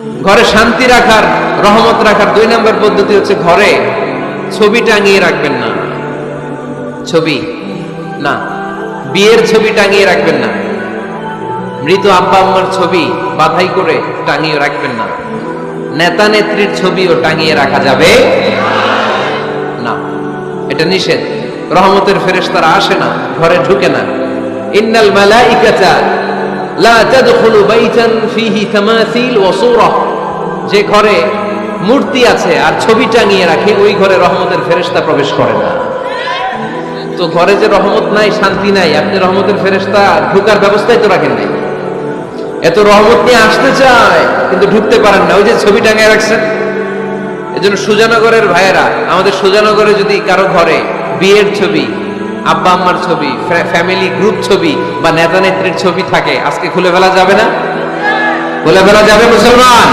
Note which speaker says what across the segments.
Speaker 1: ঘরে শান্তি রাখার, রহমত রাখার দুই নম্বর পদ্ধতি হচ্ছে ঘরে ছবি টাঙিয়ে রাখবেন না। ছবি? না। বিয়ের ছবি টাঙিয়ে রাখবেন না। মৃত আব্বা আম্মার ছবি বাধাই করে টাঙিয়ে রাখবেন না। নেতা নেত্রীর ছবিও টাঙিয়ে রাখা যাবে না। এটা নিষেধ। রহমতের ফেরেশতারা আসে না, ঘরে ঢুকে না। ইন্নাল মালাইকাতা যে ঘরে মূর্তি আছে আর ছবি টাঙিয়ে রাখে, ওই ঘরে রহমতের ফেরেশতা প্রবেশ করে না। তো ঘরে যে রহমত নাই, শান্তি নাই, আপনি রহমতের ফেরেশতা ঢুকার ব্যবস্থাই তো রাখেন নাই। এত রহমত নিয়ে আসতে চায়, কিন্তু ঢুকতে পারেন না। ওই যে ছবি টাঙিয়ে রাখছেন। এজন্য সুজানগরের ভাইয়েরা, আমাদের সুজানগরে যদি কারও ঘরে বিয়ের ছবি আব্বা আম্মার ছবি ফ্যামিলি গ্রুপ ছবি বা নেতা নেত্রীর ছবি থাকে, আজকে খুলে ফেলা যাবে না? খুলে ফেলা যাবে মুসলমান?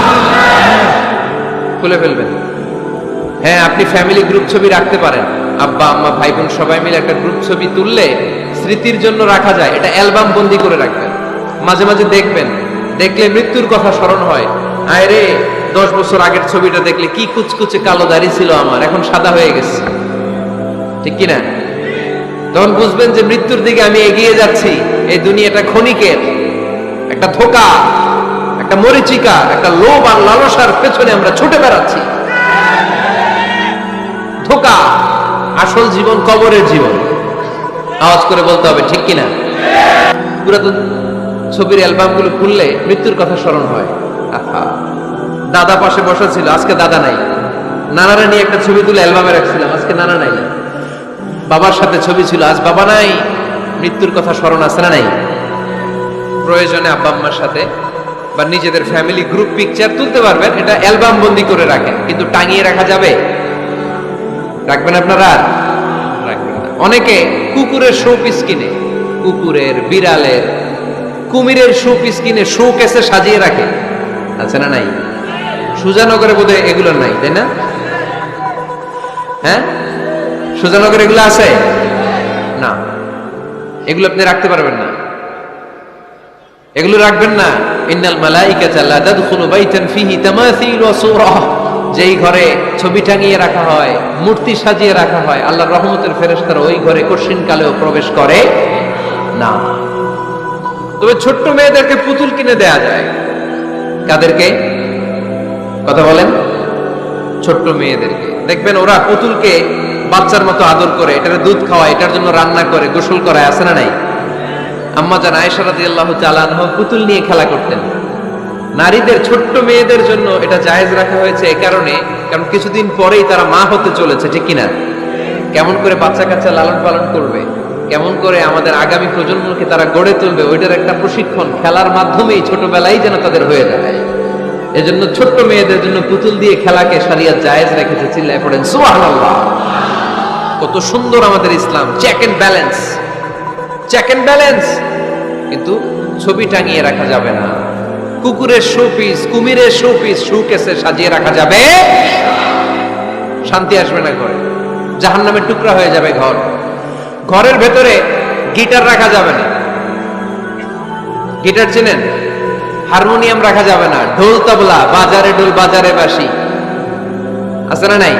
Speaker 1: খুলে ফেলবেন। হ্যাঁ আপনি ফ্যামিলি গ্রুপ ছবি রাখতে পারেন। আব্বা, আম্মা, ভাই বোন সবাই মিলে একটা গ্রুপ ছবি তুললে স্মৃতির জন্য রাখা যায়। এটা অ্যালবাম বন্দি করে রাখবেন। মাঝে মাঝে দেখবেন। দেখলে মৃত্যুর কথা স্মরণ হয়। আয় রে, দশ বছর আগের ছবিটা দেখলে কি কুচকুচে কালো দাড়ি ছিল আমার। এখন সাদা হয়ে গেছে। ঠিক কি না তখন বুঝবেন যে মৃত্যুর দিকে আমি এগিয়ে যাচ্ছি, এই দুনিয়াটা ক্ষণিকের। একটা ধোকা, একটা মরিচিকা, একটা লোভ আর লালসার পেছনে আমরা ছুটে বেড়াচ্ছি। ধোকা, আসল জীবন কবরের জীবন। আওয়াজ করে বলতে হবে, ঠিক কিনা? পুরাতন ছবির অ্যালবামগুলো খুললে মৃত্যুর কথা স্মরণ হয়। দাদা পাশে বসা ছিল, আজকে দাদা নাই। নানারা নিয়ে একটা ছবি তুলে অ্যালবামে রাখছিলাম, আজকে নানা নাই। বাবার সাথে ছবি ছিল, আজ বাবা নাই। মৃত্যুর কথা স্মরণ আছে না নাই? প্রয়োজনে আব্বা আম্মার সাথে বা নিজেদের ফ্যামিলি গ্রুপ পিকচার তুলতে পারবেন, এটা অ্যালবাম বন্দি করে রাখেন, কিন্তু টাঙিয়ে রাখা যাবে? রাখবেন আপনারা? রাখবেন অনেকে কুকুরের শো পিস কিনে, কুকুরের বিড়ালের, কুমিরের শো পিস কিনে শো কেসে সাজিয়ে রাখে। আছে না নাই? সুজানগরে বোধহয় এগুলো নাই, তাই না? হ্যাঁ? সুজানগরে এগুলো আছে? না। এগুলো আপনি রাখতে পারবেন না। এগুলো রাখবেন না। ইন্নাল মালাইকাতা লা তাদখুলু বাইতান ফিহি তামাসিল ওয়া সূরা। যেই ঘরে ছবি টাঙিয়ে রাখা হয়, মূর্তি সাজিয়ে রাখা হয়, আল্লাহর রহমতের ফেরেশতারা ওই ঘরে কঠিন কালেও প্রবেশ করে না। তবে ছোট্ট মেয়েদেরকে পুতুল কিনে দেয়া যায়। কাদেরকে? কথা বলেন। ছোট্ট মেয়েদেরকে। দেখবেন ওরা পুতুলকে বাচ্চার মতো আদর করে, এটার দুধ খাওয়ায়, এটার জন্য রান্না করে, গোসল করায়, আছে না নাই? আম্মা জান আয়েশা রাদিয়াল্লাহু তাআলা আনহা পুতুল নিয়ে খেলা করতেন। নারীদের, ছোট্ট মেয়েদের জন্য এটা জায়েজ রাখা হয়েছে এ কারণে, কারণ কিছুদিন পরেই তারা মা হতে চলেছে, ঠিক কিনা? কেমন করে বাচ্চা কাচ্চা লালন পালন করবে, কেমন করে আমাদের আগামী প্রজন্মকে তারা গড়ে তুলবে, ওইটার একটা প্রশিক্ষণ, খেলার মাধ্যমেই ছোটবেলায় যেন তাদের হয়ে যায়। এজন্য ছোট্ট মেয়েদের জন্য পুতুল দিয়ে খেলাকে সারিয়া জায়েজ রেখেছে, চিল্লায় পড়েন, সুবহানাল্লাহ। কত সুন্দর আমাদের ইসলাম। Check and balance check and balance কিন্তু ছবি টাঙিয়ে রাখা যাবে না। কুকুরের শো পিস কুমিরের শো পিস শু কেসে সাজিয়ে রাখা যাবে। শান্তি আসবে না ঘরে। জাহান নামের টুকরা হয়ে যাবে ঘর। ঘরের ভেতরে গিটার রাখা যাবে না। গিটার চেনেন? হারমোনিয়াম রাখা যাবে না। ঢোল তবলা, বাজারে ঢোল বাজারে বাসি আছে না নাই?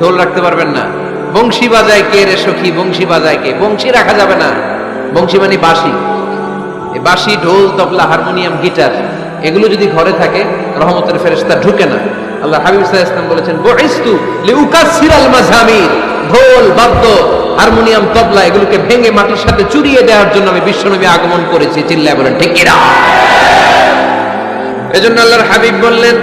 Speaker 1: ঢোল রাখতে পারবেন না। বংশী বাজায় কে রে সখী, বংশী বাজায় কে? বংশী রাখা যাবে না। বংশী মানে বাঁশি। এই বাঁশি, ঢোল, তবলা, হারমোনিয়াম, গিটার, এগুলো যদি ঘরে থাকে, রহমতের ফেরেশতা ঢুকে না। আল্লাহ হাবিব ওয়াসাল্লাম বলেছেন, বুইস্তু লিউকাসসিরাল মাযামির ঢোল, বাদ্য, হারমোনিয়াম, তবলা, এগুলোকে ভেঙে মাটির সাথে চুরিয়ে দেওয়ার জন্য আমি বিশ্বনবী আগমন করেছি। চিল্লায় বলেন, ঠিক কিনা এজন্য আল্লাহর হাবিব বললেন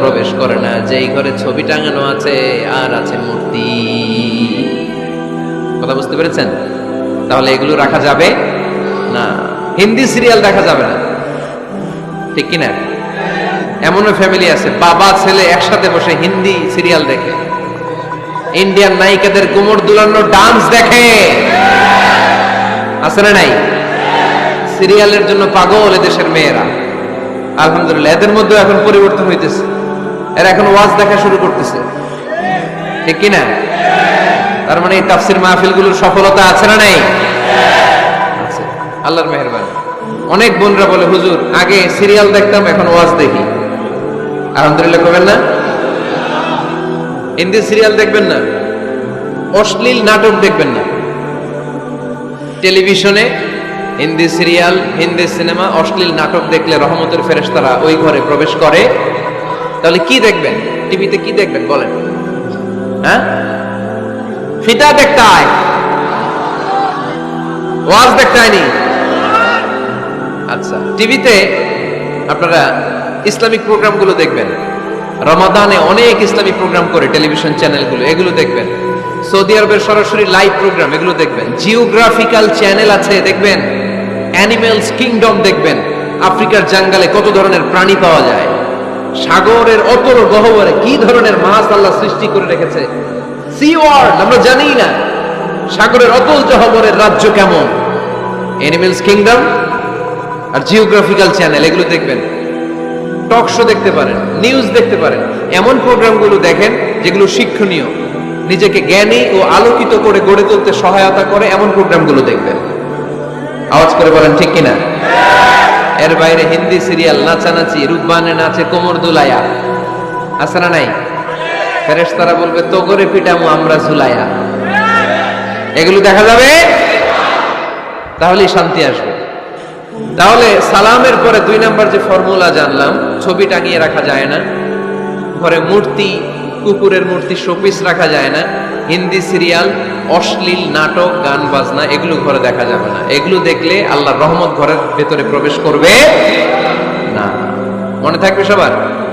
Speaker 1: প্রবেশ করে না। যেই ঘরে ছবি টাঙানো আছে, আর আছে মূর্তি। কথা বুঝতে পেরেছেন? তাহলে এগুলো রাখা যাবে? না। হিন্দি সিরিয়াল দেখা যাবে না। ঠিক কিনা? এমনও ফ্যামিলি আছে। বাবা, ছেলে একসাথে বসে হিন্দি সিরিয়াল দেখে। ইন্ডিয়ান নায়িকাদের কোমর দুলানো ডান্স দেখে। আছে না নাই? সিরিয়ালের জন্য পাগল এদেশের মেয়েরা। আলহামদুলিল্লাহ, এদের মধ্যে এখন পরিবর্তন হইতেছে। এরা এখন ওয়াজ দেখা শুরু করতেছে। ঠিক কিনা? তার মানে এই তাফসির মাহফিলগুলোর সফলতা আছে না নাই? আল্লাহর মেহরবানি। অনেক বোনরা বলে, হুজুর, আগে সিরিয়াল দেখতাম, এখন ওয়াজ দেখি। আলহামদুলিল্লাহ করবেন না? হিন্দি সিরিয়াল দেখবেন না, অশ্লীল নাটক দেখবেন না। টেলিভিশনে হিন্দি সিরিয়াল, হিন্দি সিনেমা, অশ্লীল নাটক দেখলে রহমতের ফেরেশতারা ওই ঘরে প্রবেশ করে। তাহলে কি দেখবেন? টিভিতে কি দেখবেন? বলেন। হ্যাঁ? ফিতা দেখতে আয়। ওয়াজ দেখতে আয়নি। আচ্ছা টিভিতে আপনারা ইসলামিক প্রোগ্রামগুলো দেখবেন। রমাদানে অনেক ইসলামিক প্রোগ্রাম করে টেলিভিশন চ্যানেলগুলো, এগুলো দেখবেন। সৌদি আরবের সরাসরি লাইভ প্রোগ্রাম, এগুলো দেখবেন। জিওগ্রাফিক্যাল চ্যানেল আছে, দেখবেন। অ্যানিমেলস কিংডম দেখবেন। আফ্রিকার জাঙ্গালে কত ধরনের প্রাণী পাওয়া যায়। সাগরের অতল গহ্বরে কি ধরনের মাছ আল্লাহ সৃষ্টি করে রেখেছে। সি ওয়ার্ল্ড আমরা জানি না। সাগরের অতল জহবরের রাজ্য কেমন। অ্যানিমেলস কিংডম আর জিওগ্রাফিক্যাল চ্যানেল, এগুলো দেখবেন। টক শো দেখতে পারেন নিউজ দেখতে পারেন। এমন প্রোগ্রামগুলো দেখেন যেগুলো শিক্ষণীয়। নিজেকে জ্ঞানী ও আলোকিত করে গড়ে তুলতে সহায়তা করে এমন প্রোগ্রামগুলো দেখবেন। আওয়াজ করে বলেন, ঠিক কিনা? এর বাইরে হিন্দি সিরিয়াল নাচানাচি রূপবানে নাচে কোমর দুলায়া আছে না নাই? ফেরেশতারা বলবে তো করে পিটামু, আমরা ঝুলায়া এগুলো দেখা যাবে? তাহলেই শান্তি আসবে। তাহলে সালামের পরে দুই নাম্বার যে ফর্মুলা জানলাম ছবি টাঙিয়ে রাখা যায় না। ঘরে মূর্তি, কুকুরের মূর্তি, শোপিস রাখা যায় না। হিন্দি সিরিয়াল, অশ্লীল নাটক, গান, বাজনা, এগুলো ঘরে দেখা যাবে না। এগুলো দেখলে আল্লাহ রহমত ঘরের ভেতরে প্রবেশ করবে না। মনে থাকবে সবার?